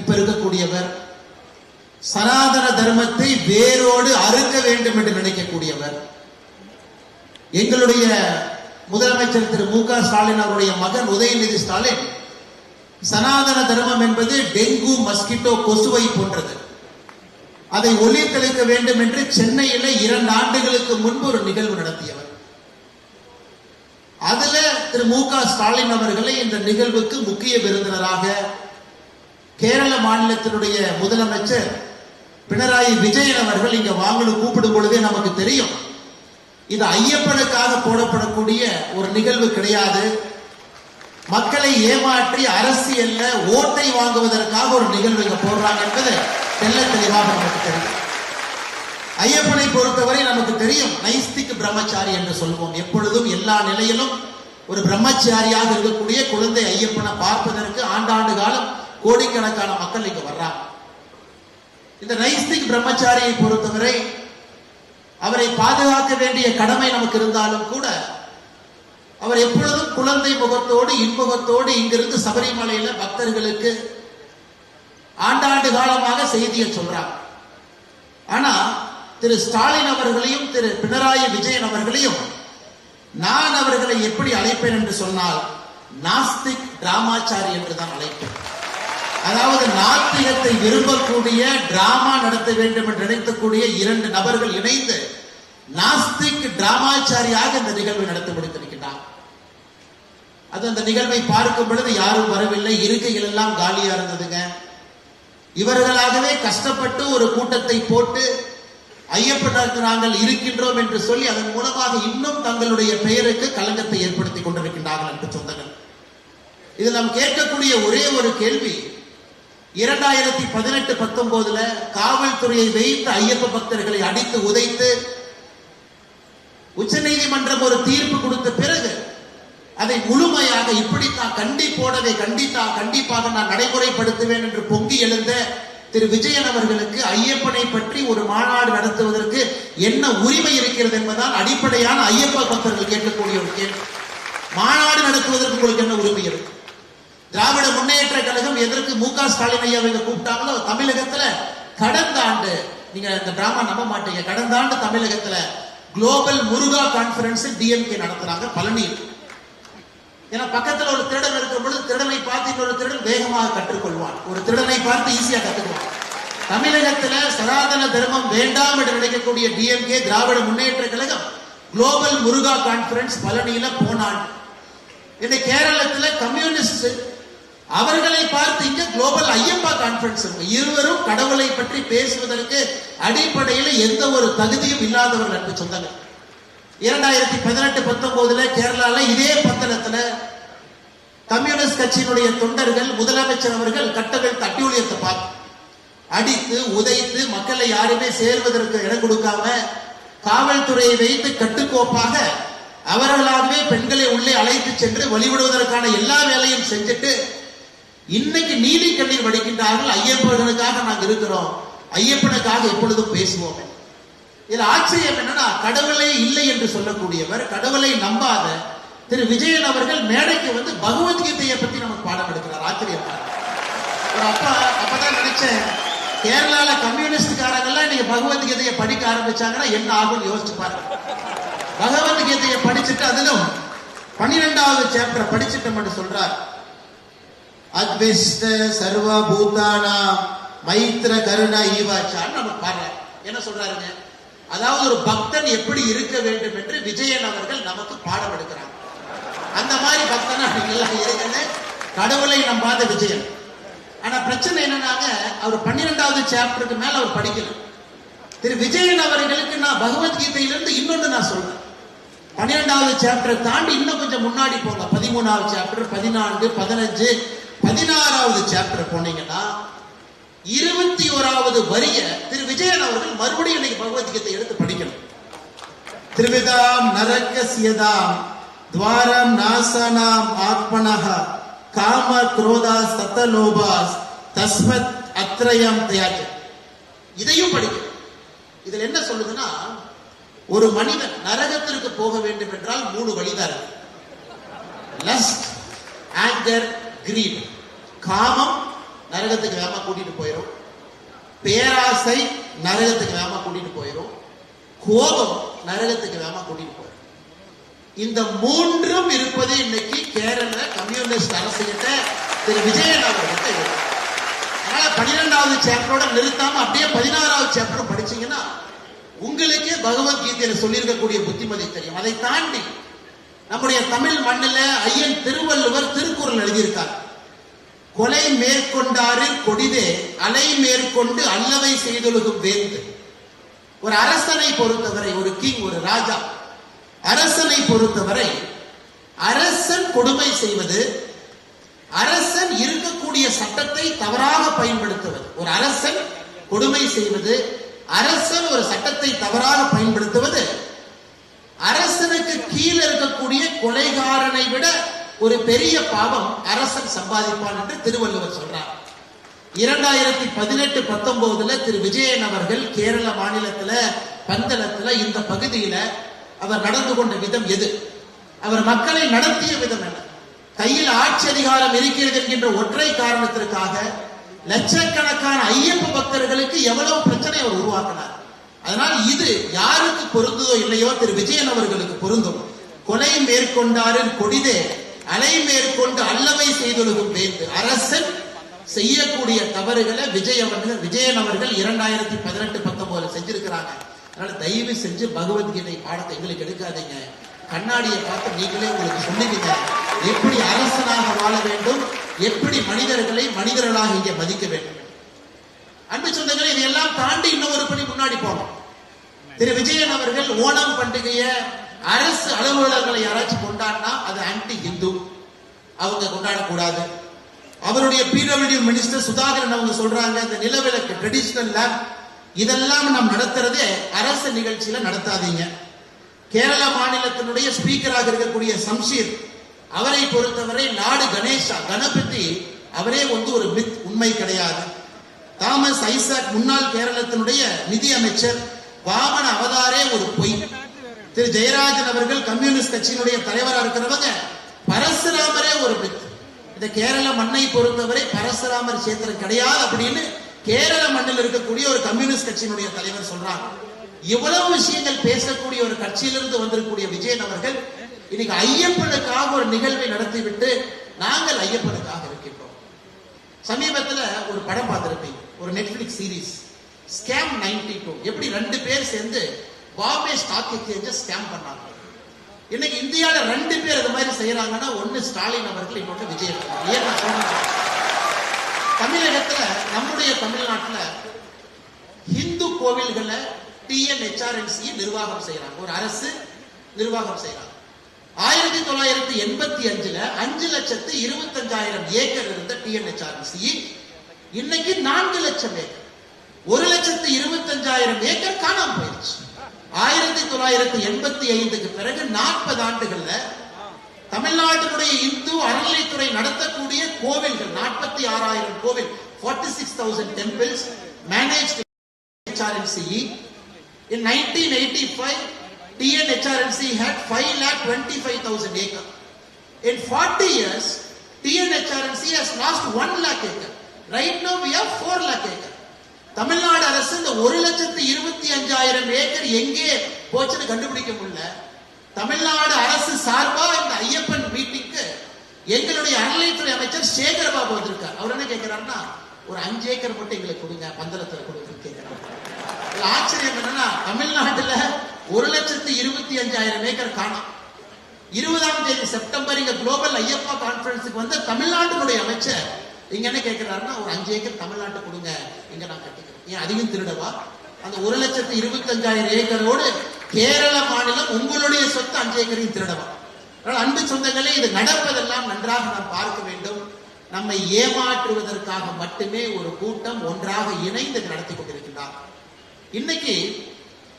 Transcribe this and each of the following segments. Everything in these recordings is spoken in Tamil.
இப்ப இருக்கக்கூடியவர் சனாதன தர்மத்தை வேரோடு அறுக்க வேண்டும் என்று நினைக்கக்கூடியவர். எங்களுடைய முதலமைச்சர் திரு மு க ஸ்டாலின் அவருடைய மகன் உதயநிதி ஸ்டாலின் சனாதன தர்மம் என்பது டெங்கு மஸ்கிட்டோ கொசுவை போன்றது. அதை ஒளி தெளிக்க வேண்டும் என்று சென்னையில இரண்டு ஆண்டுகளுக்கு முன்பு ஒரு நிகழ்வு நடத்தியவர். அதுல திரு மு க ஸ்டாலின் அவர்களை இந்த நிகழ்வுக்கு முக்கிய விருந்தினராக கேரள மாநிலத்தினுடைய முதலமைச்சர் பினராயி விஜயன் அவர்கள் இங்க வாங்கணும் கூப்பிடும் பொழுதே நமக்கு தெரியும். இது ஐயப்பனுக்காக போடப்படக்கூடிய ஒரு நிகழ்வு கிடையாது. மக்களை ஏமாற்றி அரசியல்ல ஓட்டை வாங்குவதற்காக ஒரு நிகழ்வு இங்க போடுறாங்க என்பது தெல்ல தெளிவாக நமக்கு தெரியும். ஐயப்பனை பொறுத்தவரை நமக்கு தெரியும் நைஸ்திக் பிரம்மச்சாரி என்று சொல்வோம். எப்பொழுதும் எல்லா நிலையிலும் ஒரு பிரம்மச்சாரியாக இருக்கக்கூடிய குழந்தை ஐயப்பனை பார்ப்பதற்கு ஆண்டாண்டு காலம் கோடிக்கணக்கான மக்கள் இங்க வர்றாங்க. இந்த நைஸ்திக் பிரம்மச்சாரியை பொறுத்தவரை அவரை பாதுகாக்க வேண்டிய கடமை நமக்கு இருந்தாலும் கூட அவர் எப்பொழுதும் குழந்தை முகத்தோடு இன்முகத்தோடு இங்கிருந்து சபரிமலையில பக்தர்களுக்கு ஆண்டாண்டு காலமாக செய்தியை சொல்றார். ஆனா திரு ஸ்டாலின் அவர்களையும் திரு பினராயி விஜயன் அவர்களையும் நான் அவர்களை எப்படி அழைப்பேன் என்று சொன்னால் நாஸ்திக் ராமாச்சாரி என்று தான் அழைப்பேன். அதாவது நாத்திகத்தை விரும்பக்கூடிய டிராமா நடத்த வேண்டும் என்று நினைக்கக்கூடிய இரண்டு நபர்கள் இணைந்து நாஸ்திக் டிராமாச்சாரியாக இந்த நிகழ்வை நடத்தி முடித்திருக்கிறார் அது அந்த நிகழ்வை பார்க்கும் பொழுது யாரும் வரவில்லை. இருக்கைகள் எல்லாம் காலியா இருந்ததுங்க. இவர்களாகவே கஷ்டப்பட்டு ஒரு கூட்டத்தை போட்டு ஐயப்பனுக்கு நாங்கள் இருக்கின்றோம் என்று சொல்லி அதன் மூலமாக இன்னும் தங்களுடைய பெயருக்கு களங்கத்தை ஏற்படுத்தி கொண்டிருக்கின்றார்கள் என்று சொந்தங்கள். இது நாம் கேட்கக்கூடிய ஒரே ஒரு கேள்வி இரண்டாயிரத்தி பதினெட்டு பத்தொன்பதுல காவல்துறையை வைத்து ஐயப்ப பக்தர்களை அடித்து உதைத்து உச்சநீதிமன்றம் ஒரு தீர்ப்பு கொடுத்த பிறகு அதை முழுமையாக இப்படித்தான் கண்டிப்போடவே கண்டித்தா கண்டிப்பாக நான் நடைமுறைப்படுத்துவேன் என்று பொங்கி எழுந்த திரு விஜயன் அவர்களுக்கு ஐயப்பனை பற்றி ஒரு மாநாடு நடத்துவதற்கு என்ன உரிமை இருக்கிறது என்பதால் அடிப்படையான ஐயப்ப பக்தர்கள் கேட்கக்கூடிய ஒரு கேள்வி. மாநாடு நடத்துவதற்கு உங்களுக்கு என்ன உரிமை இருக்கு? திராவிட முன்னேற்ற கழகம் எதற்கு மு க ஸ்டாலின் ஐயா இவங்க கூப்பிட்டாங்களோ தமிழகத்துல கடந்த ஆண்டு நீங்க இந்த டிராமா நம்ப மாட்டீங்க. கடந்த ஆண்டு தமிழகத்துல குளோபல் முருகா கான்பரன்ஸ் டிஎம்கே நடத்துறாங்க பழனியில். ஏன்னா பக்கத்துல ஒரு திருடன் இருக்கும் பொழுது திருடனை பார்த்து இன்னொரு திருடன் வேகமாக கற்றுக்கொள்வான். ஒரு திருடனை பார்த்து ஈஸியா கத்துக்குவான் தமிழகத்துல சனாதன தர்மம் வேண்டாம் என்று நினைக்கக்கூடிய DMK Dravida Munnetra Kazhagam global Muruga conference பழனியில போனான். இந்த கேரளத்துல கம்யூனிஸ்ட் அவர்களை பார்த்து இங்க குளோபல் ஐயப்பா கான்பரன்ஸ் இருக்கு. இருவரும் கடவுளை பற்றி பேசுவதற்கு அடிப்படையில் எந்த ஒரு தகுதியும் இல்லாதவர்கள் என்று சொன்னாங்க. இரண்டாயிரத்தி பதினெட்டு பத்தொன்பதுல கேரளால இதே பத்தனத்துல கம்யூனிஸ்ட் கட்சியினுடைய தொண்டர்கள் முதலமைச்சர் அவர்கள் கட்டவிழ்த்து அட்டியூழியத்தை பார்த்து அடித்து உதைத்து மக்களை யாருமே சேர்வதற்கு இடம் கொடுக்காம காவல்துறையை வைத்து கட்டுக்கோப்பாக அவர்களாகவே பெண்களை உள்ளே அழைத்து சென்று வழிவிடுவதற்கான எல்லா வேலையும் செஞ்சுட்டு இன்னைக்கு நீதி கண்ணீர் வடிக்கின்றார்கள். ஐயப்பனுக்காக நாங்க இருக்கிறோம். ஐயப்பனுக்காக எப்பொழுதும் பேசுவோம். இதுல ஆச்சரியம் என்னன்னா கடவுளே இல்லை என்று சொல்லக்கூடியவர் கடவுளை நம்பாத திரு விஜயன் அவர்கள் மேடைக்கு வந்து பகவத்கீதையை பத்தி நமக்கு பாடம் எடுக்கிறார். ஆச்சரியமா ஒரு அப்பா அப்பதான் நினைச்சேன் கேரளால கம்யூனிஸ்ட்காரங்கெல்லாம் நீங்க பகவத்கீதையை படிக்க ஆரம்பிச்சாங்கன்னா என்ன ஆகும்னு யோசிச்சு பாருங்க. பகவத்கீதையை படிச்சுட்டு அதிலும் பன்னிரெண்டாவது சாப்டர் படிச்சுட்டோம்னு சொல்றார். அத்விஷ்ட சர்வ பூதானா மைத்ர கருணா ஈவாச்சான்னு நம்ம பாடுறார் என்ன சொல்றாருங்க? அதாவது ஒரு பக்தன் எப்படி இருக்க வேண்டும் என்று விஜயன் அவர்கள் நமக்கு பாடம் எடுக்கிறாங்க அந்த மாதிரி பக்தனா எல்லாம் இருங்கன்னு கடவுளை நம்பாத விஜயன். ஆனா பிரச்சனை என்னன்னாங்க அவர் பன்னிரெண்டாவது சாப்டருக்கு மேல அவர் படிக்கல. திரு விஜயன் அவர்களுக்கு நான் பகவத்கீதையிலிருந்து இன்னொன்று நான் சொல்றேன். பன்னிரெண்டாவது சாப்டரை தாண்டி இன்னும் கொஞ்சம் முன்னாடி போங்க. பதிமூணாவது சாப்டர் பதினான்கு பதினஞ்சு பதினாறாவது சாப்டர் போனீங்கன்னா இருபத்தி ஓராவது வரிய திரு விஜயன் அவர்கள் மறுபடியும் இன்னைக்கு பகவத்கீதை எடுத்து படிக்கணும். திருவிதாம் நரகசியதாம் துவாரம் நாசனாம் ஆத்மனஹ காம குரோதா சத்தலோபாஸ் தஸ்மத் அத்ரயம் தியாஜ இதையும் படிக்கணும் இதுல என்ன சொல்லுதுன்னா ஒரு மனிதன் நரகத்திற்கு போக வேண்டும் என்றால் மூணு வழிதான் இருக்கு லஸ்ட் ஆங்கர் கிரீட் காமம் நரகத்துக்கு வேகமா கூட்டிட்டு போயிடும் பேராசை நரகத்துக்கு வேகமா கூட்டிட்டு போயிடும் கோபம் நரகத்துக்கு வேகமா கூட்டிட்டு போயிடும் இந்த மூன்றும் இருப்பது இன்னைக்கு கேரள கம்யூனிஸ்ட் அரசு கிட்ட திரு விஜயன் அவர்கிட்ட அதனால பன்னிரெண்டாவது சாப்டரோட நிறுத்தாம அப்படியே பதினாறாவது சாப்டர் படிச்சீங்கன்னா உங்களுக்கே பகவத்கீதையில சொல்லியிருக்கக்கூடிய புத்திமதி தெரியும். அதை தாண்டி நம்முடைய தமிழ் மண்ணில் ஐயன் திருவள்ளுவர் திருக்குறள் எழுதியிருக்கார். கொலை மேற்கொண்டாரு கொடிதே அலை மேற்கொண்டு அல்லவை செய்தொழுகும் வேந்து. ஒரு அரசனை பொறுத்தவரை ஒரு கிங் ஒரு ராஜா அரசனை பொறுத்தவரை அரசன் கொடுமை செய்வது அரசன் இருக்கக்கூடிய சட்டத்தை தவறாக பயன்படுத்துவது. ஒரு அரசன் கொடுமை செய்வது அரசன் ஒரு சட்டத்தை தவறாக பயன்படுத்துவது அரசனுக்கு கீழே இருக்கக்கூடிய கொலைகாரனை விட ஒரு பெரிய பாவம் அரசன் சம்பாதிப்பான் என்று திருவள்ளுவர் சொல்றார். இரண்டாயிரத்தி பதினெட்டு பத்தொன்பதுல திரு விஜயன் அவர்கள் கேரள மாநிலத்துல பந்தளத்துல இந்த பகுதியில அவர் நடந்து கொண்ட விதம் எது? அவர் மக்களை நடத்திய விதம் என்ன? கையில் ஆட்சி அதிகாரம் இருக்கிறது என்கின்ற ஒற்றை காரணத்திற்காக லட்சக்கணக்கான ஐயப்ப பக்தர்களுக்கு எவ்வளவு பிரச்சனை அவர் உருவாக்கினார்? அதனால் இது யாருக்கு பொருந்ததோ இல்லையோ திரு விஜயன் அவர்களுக்கு பொருந்தும். கொலை மேற்கொண்டாரின் கொடிதே அலை மேற்கொண்டு அல்லவை செய்தொழுகும் வேந்து அரசன் செய்யக்கூடிய தவறுகளை விஜய் அவர்கள் விஜயன் அவர்கள் இரண்டாயிரத்தி பதினெட்டு பத்தொன்பதுல செஞ்சிருக்கிறாங்க. அதனால தயவு செஞ்சு பகவத்கீதை பாடத்தை எங்களுக்கு எடுக்காதீங்க. கண்ணாடியை பார்த்து நீங்களே உங்களுக்கு சொல்லுவீங்க. எப்படி அரசனாக வாழ வேண்டும்? எப்படி மனிதர்களை மனிதர்களாக இங்கே மதிக்க வேண்டும்? அன்பு சொந்தங்களை இதையெல்லாம் தாண்டி இன்னொரு படி முன்னாடி போனோம் திரு விஜயன் அவர்கள் ஓணம் பண்டிகையை அரசு அலுவலகங்களை யாராச்சும் கொண்டாடினா அது ஆன்டி ஹிந்து அவங்க கொண்டாடக்கூடாது. அவருடைய பிடபிள்யூ மினிஸ்டர் சுதாகரன் அவங்க சொல்றாங்க இந்த நிலவிலக்கு ட்ரெடிஷனல் லேப் இதெல்லாம் நாம் நடத்துறதே அரசு நிகழ்ச்சியில நடத்தாதீங்க. கேரள மாநிலத்தினுடைய ஸ்பீக்கராக இருக்கக்கூடிய சம்ஷீர் அவரை பொறுத்தவரை நாடு கணேஷா கணபதி அவரே வந்து ஒரு மித் உண்மை கிடையாது. தாமஸ் ஐசாக் முன்னாள் கேரளத்தினுடைய நிதி அமைச்சர் வாமன அவதாரே ஒரு பொய். திரு ஜெயராஜன் அவர்கள் கம்யூனிஸ்ட் கட்சியினுடைய தலைவரா இருக்கிறவங்க பரசுராமரே ஒரு மித் இந்த கேரள மண்ணை பொறுத்தவரை பரசுராமர் சேத்திரம் கிடையாது அப்படின்னு கேரள மண்ணில் இருக்கக்கூடிய ஒரு கம்யூனிஸ்ட் கட்சியினுடைய தலைவர் சொல்றாங்க இவ்வளவு விஷயங்கள் பேசக்கூடிய ஒரு கட்சியிலிருந்து வந்திருக்கக்கூடிய விஜயன் அவர்கள் இன்னைக்கு ஐயப்பனுக்காக ஒரு நிகழ்வை நடத்திவிட்டு நாங்கள் ஐயப்பனுக்காக இருக்கின்றோம். சமீபத்துல ஒரு படம் பார்த்திருப்பீங்க. ஒரு Netflix series scam ninety two எப்படி ரெண்டு பேர் சேர்ந்து பாம்பே ஸ்டாக் எக்ஸ்சேஞ்ச ஸ்கேம் பண்ணாங்க? இன்னைக்கு இந்தியால ரெண்டு பேர் இது மாதிரி செய்யறாங்கன்னா ஒன்னு ஸ்டாலின் அவர்கள் இன்னொன்று விஜய் அவர்கள். ஏன் நான் தமிழகத்துல நம்முடைய தமிழ்நாட்டுல இந்து கோவில்களை டிஎன்ஹெச்ஆர்என்சி நிர்வாகம் செய்யறாங்க ஒரு அரசு நிர்வாகம் செய்யறாங்க ஆயிரத்தி தொள்ளாயிரத்தி எண்பத்தி அஞ்சுல அஞ்சு லட்சத்து இருபத்தஞ்சாயிரம் ஏக்கர் இருந்த டிஎன்ஹெச்ஆர்என்சி இன்னைக்கு நான்கு லட்சம் ஏக்கர். ஒரு லட்சத்து இருபத்தஞ்சாயிரம் ஏக்கர் காணாம போயிடுச்சு ஆயிரத்தி தொள்ளாயிரத்தி எண்பத்தி ஐந்துக்கு பிறகு நாற்பது ஆண்டுகள்ல தமிழ்நாட்டினுடைய இந்து அறநிலைத்துறை நடத்தக்கூடிய கோவில்கள் நாற்பத்தி ஆறாயிரம் கோவில் forty six thousand temples manage HRMCE. In 1985, TNHRMC had 5 lakh 25,000 acre. In 40 years, TNHRMC has lost 1 lakh acre. Right now we have 4 lakh acre. Tamil Nadu அரசு இந்த ஒரு லட்சத்து இருபத்தி அஞ்சாயிரம் ஏக்கர் எங்கே போச்சுன்னு கண்டுபிடிக்க முடியல. தமிழ்நாடு அரசு சார்பா இந்த ஐயப்பன் மீட்டிங்க்கு எங்களுடைய அறநிலையத்துறை அமைச்சர் சேகரபாபு வந்திருக்கார். அவர் என்ன கேட்கிறாருன்னா ஒரு அஞ்சு ஏக்கர் மட்டும் எங்களுக்கு கொடுங்க பந்தலத்துல கொடுங்க கேட்கிறாரு ஆச்சரியம் என்னன்னா தமிழ்நாட்டுல ஒரு லட்சத்து இருபத்தி அஞ்சாயிரம் ஏக்கர் காணும் இருபதாம் தேதி செப்டம்பர் இங்க குளோபல் ஐயப்பா கான்பரன்ஸுக்கு வந்த தமிழ்நாட்டினுடைய அமைச்சர் இங்க என்ன கேட்கிறாருன்னா ஒரு அஞ்சு ஏக்கர் தமிழ்நாட்டு கொடுங்க இங்க நான் கட்டிக்கிறேன். ஏன் அதையும் திருடவா? அந்த ஒரு லட்சத்து இருபத்தஞ்சாயிரம் ஏக்கரோடு கேரள மாநிலம் உங்களுடைய சொத்து அஞ்சு ஏக்கரையும் திருடவா? அதனால் அன்பு சொந்தங்களே இது நடப்பதெல்லாம் நன்றாக நாம் பார்க்க வேண்டும். நம்மை ஏமாற்றுவதற்காக மட்டுமே ஒரு கூட்டம் ஒன்றாக இணைந்து நடத்தி கொண்டிருக்கின்றார். இன்னைக்கு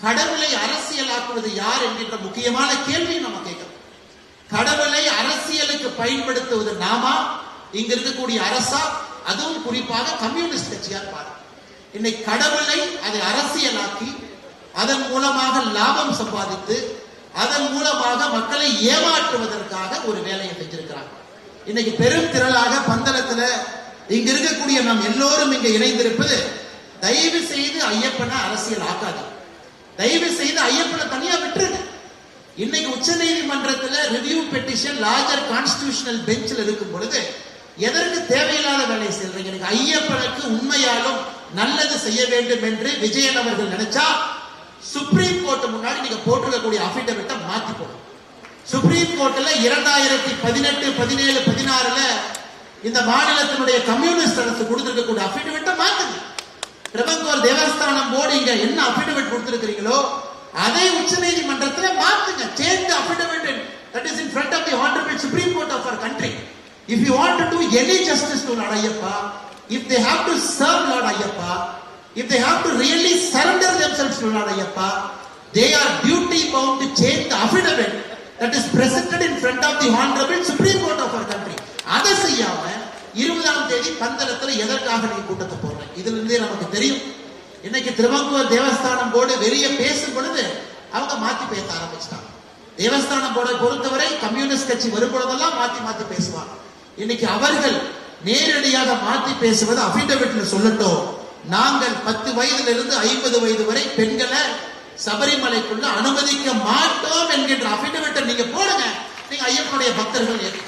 கடவுளை அரசியலாக்குவது யார் என்கின்ற முக்கியமான கேள்வி நம்ம கேட்கிறோம். கடவுளை அரசியலுக்கு பயன்படுத்துவது நாமா? இங்க இருக்கக்கூடிய அரசா அதுவும் குறிப்பாக கம்யூனிஸ்ட் கட்சியார் பாரு இன்னைக்கு கடவுளை அதை அரசியலாக்கி அதன் மூலமாக லாபம் சம்பாதித்து அதன் மூலமாக மக்களை ஏமாற்றுவதற்காக ஒரு வேலையை செஞ்சிருக்கிறாங்க. இன்னைக்கு பெரும் திரளாக பந்தளத்துல இங்க இருக்கக்கூடிய நாம் எல்லோரும் இங்க இணைந்திருப்பது தயவு செய்து ஐயப்பனை அரசியல் ஆக்காது தயவு செய்து ஐயப்பனை தனியா விட்டுருங்க. இன்னைக்கு உச்ச நீதிமன்றத்துல ரிவ்யூ பெட்டிஷன் லார்ஜர் கான்ஸ்டிடியூஷனல் பெஞ்சில் இருக்கும் பொழுது எதற்கு தேவையில்லாத வேலை செய்யறீங்க எனக்கு ஐயப்பனுக்கு உண்மையாலும் நல்லது செய்ய வேண்டும் என்று விஜயன் அவர்கள் நினைச்சா சுப்ரீம் கோர்ட் முன்னாடி நீங்க போட்டிருக்கக்கூடிய அபிடவிட்டை மாத்தி போடும் சுப்ரீம் கோர்ட்ல இரண்டாயிரத்தி பதினெட்டு பதினேழு பதினாறுல இந்த மாநிலத்தினுடைய கம்யூனிஸ்ட் அரசு கொடுத்திருக்கக்கூடிய அபிடவிட்டை மாத்துங்க. திருவங்கூர் தேவஸ்தானம் போர்டு இங்க என்ன அபிடவிட் கொடுத்திருக்கிறீங்களோ அதை உச்ச நீதிமன்றத்துல மாத்துங்க. Change affidavit that is in front of the honourable Supreme Court of our country if you want to do any justice to lord Ayyappa if they have to serve lord Ayyappa if they have to really surrender themselves to lord Ayyappa they are duty bound to change the affidavit that is presented in front of the honorable supreme court of our country. அதை செய்யாம இருபதாம் தேதி பந்தளத்துல எதற்காக நீ கூட்டத்தை போடுறேன் இதுல இருந்தே நமக்கு தெரியும். இன்னைக்கு திருவங்கூர் தேவஸ்தானம் போர்டு வெளியே பேசும் பொழுது அவங்க மாத்தி பேச ஆரம்பிச்சிட்டாங்க. தேவஸ்தானம் போர்டை பொறுத்தவரை கம்யூனிஸ்ட் கட்சி வரும் பொழுதெல்லாம் மாத்தி மாத்தி பேசுவாங்க. இன்னைக்கு அவர்கள் நேரடியாக மாத்தி பேசுவது அபிடவிட்ல சொல்லட்டும். நாங்கள் பத்து வயதுல இருந்து ஐம்பது வயது வரை பெண்களை சபரிமலைக்குள்ள அனுமதிக்க மாட்டோம் என்கின்ற அபிடவிட்டை நீங்க போடுங்க. நீங்க ஐயப்பனுடைய பக்தர்கள் ஏற்க